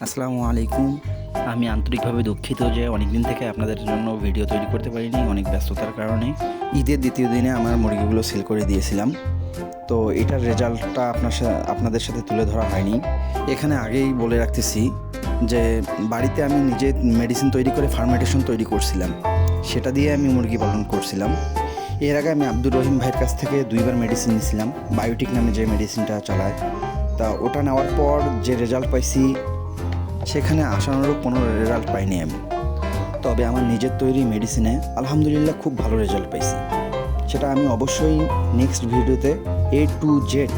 আসসালামু আলাইকুম। আমি আন্তরিকভাবে দুঃখিত যে অনেক দিন থেকে আপনাদের জন্য ভিডিও তৈরি করতে পারিনি অনেক ব্যস্ততার কারণে। ঈদের দ্বিতীয় দিনে আমার মুরগিগুলো সেল করে দিয়েছিলাম। তো এটার রেজাল্টটা আপনার সা- আপনাদের সাথে তুলে ধরা হয়নি। এখানে আগেই বলে রাখতেছি যে, বাড়িতে আমি নিজে মেডিসিন তৈরি করে ফার্মেন্টেশন তৈরি করছিলাম। সেটা দিয়ে আমি মুরগি পালন করছিলাম। এর আগে আমি আব্দুর রহিম ভাইয়ের কাছ থেকে দুইবার মেডিসিন নিয়েছিলাম বায়োটিক নামে যে মেডিসিনটা চালায়। তা ওটা নেওয়ার পর যে রেজাল্ট পাইছি সেখানে আশানুরূপ কোনো রেজাল্ট পাইনি আমি। তবে আমার নিজের তৈরি মেডিসিনে আলহামদুলিল্লাহ খুব ভালো রেজাল্ট পাইছি। সেটা আমি অবশ্যই নেক্সট ভিডিওতে এ টু জেড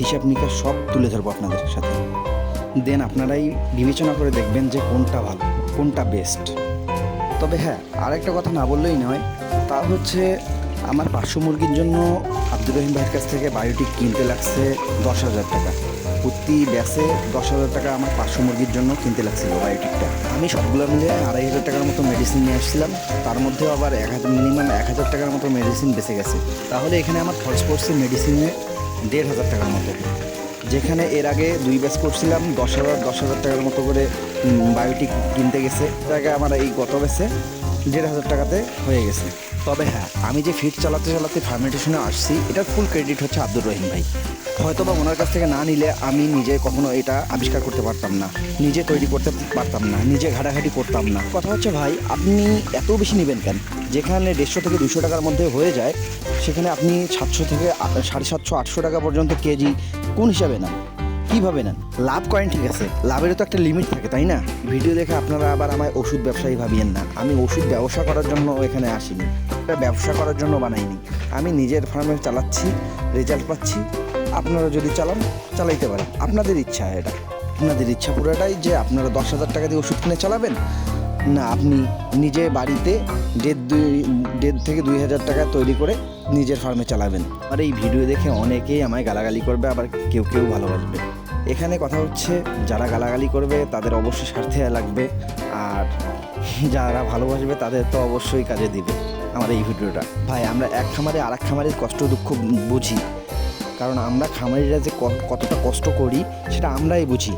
হিসাব নিকাশ সব তুলে ধরবো আপনাদের সাথে। দেন আপনারাই বিবেচনা করে দেখবেন যে কোনটা ভালো, কোনটা বেস্ট তবে হ্যাঁ আরেকটা কথা না বললেই নয়, তা হচ্ছে আমার পাঁচশো মুরগির জন্য আব্দুর রহিম ভাইয়ের কাছ থেকে বায়োটিক কিনতে লাগছে দশ হাজার টাকা। প্রতি ব্যাসে দশ হাজার টাকা আমার পাঁচশো মুরগির জন্য কিনতে লাগছিল বায়োটিকটা। আমি সবগুলো মিলে আড়াই হাজার টাকার মতো মেডিসিন নিয়ে আসছিলাম। তার মধ্যেও আবার এক হাজার মিনিমাম এক হাজার টাকার মতো মেডিসিন বেঁচে গেছে। তাহলে এখানে আমার খরচ পড়ছে মেডিসিনে দেড় হাজার টাকার মতো। যেখানে এর আগে দুই ব্যাচ করছিলাম, দশ হাজার দশ হাজার টাকার মতো করে বায়োটিক কিনতে গেছে। তার আগে আমার এই গত ব্যাচে দেড় হাজার টাকাতে হয়ে গেছে। তবে হ্যাঁ আমি যে ফিট চালাতে চালাতে ফার্মেন্টেশনে আসছি, এটার ফুল ক্রেডিট হচ্ছে আব্দুর রহিম ভাই। হয়তো বা ওনার কাছ থেকে না নিলে আমি নিজে কখনো এটা আবিষ্কার করতে পারতাম না, নিজে তৈরি করতে পারতাম না, নিজে ঘাটাঘাটি করতাম না। কথা হচ্ছে ভাই, আপনি এত বেশি নেবেন কেন? যেখানে দেড়শো থেকে দুশো টাকার মধ্যে হয়ে যায়, সেখানে আপনি সাতশো থেকে সাড়ে সাতশো, আটশো টাকা পর্যন্ত কেজি কোন হিসাবে নেন? কীভাবে নেন? লাভ করেন ঠিক আছে, লাভেরও তো একটা লিমিট থাকে, তাই না? ভিডিও দেখে আপনারা আবার আমায় ওষুধ ব্যবসায়ী ভাবিয়েন না। আমি ওষুধ ব্যবসা করার জন্য এখানে আসিনি। এটা ব্যবসা করার জন্য বানাইনি। আমি নিজের ফার্মে চালাচ্ছি রেজাল্ট পাচ্ছি। আপনারা যদি চালান, চালাইতে পারেন। আপনাদের ইচ্ছা এটা। আপনাদের ইচ্ছা পুরোটাই যে আপনারা দশ হাজার টাকা দিয়ে ওষুধ কিনে চালাবেন? না, আপনি নিজে বাড়িতে দেড় দুই, দেড় থেকে দুই হাজার টাকা তৈরি করে নিজের ফার্মে চালাবেন। আর এই ভিডিও দেখে অনেকেই আমায় গালাগালি করবে, আবার কেউ কেউ ভালোবাসবে। এখানে কথা হচ্ছে, যারা গালাগালি করবে, তাদের অবশ্যই স্বার্থে লাগবে। আর যারা ভালোবাসবে, তাদের তো অবশ্যই কাজে দিবে। আমার এই ভিডিওটা। ভাই, আমরা এক খামারে আর এক খামারের কষ্ট দুঃখ বুঝি। কারণ আমরা খামারিরা যে কতটা কষ্ট করি, সেটা আমরাই বুঝি।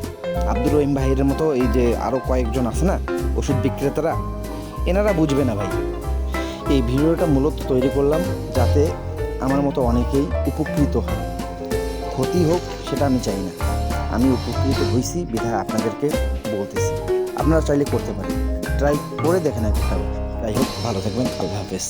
আব্দুর রহিম ভাইয়ের মতো এই যে আরও কয়েকজন আছে না, ওষুধ বিক্রেতারা, এনারা বুঝবে না ভাই। এই ভিডিওটা মূলত তৈরি করলাম যাতে আমার মতো অনেকেই উপকৃত হয় ক্ষতি হোক, সেটা আমি চাই না। আমি উপকৃত হয়েছি বিধায় আপনাদেরকে বলতেছি। আপনারা চাইলে করতে পারেন। ট্রাই করে দেখেন একটা। যাই হোক ভালো থাকবেন আল্লাহ হাফেজ।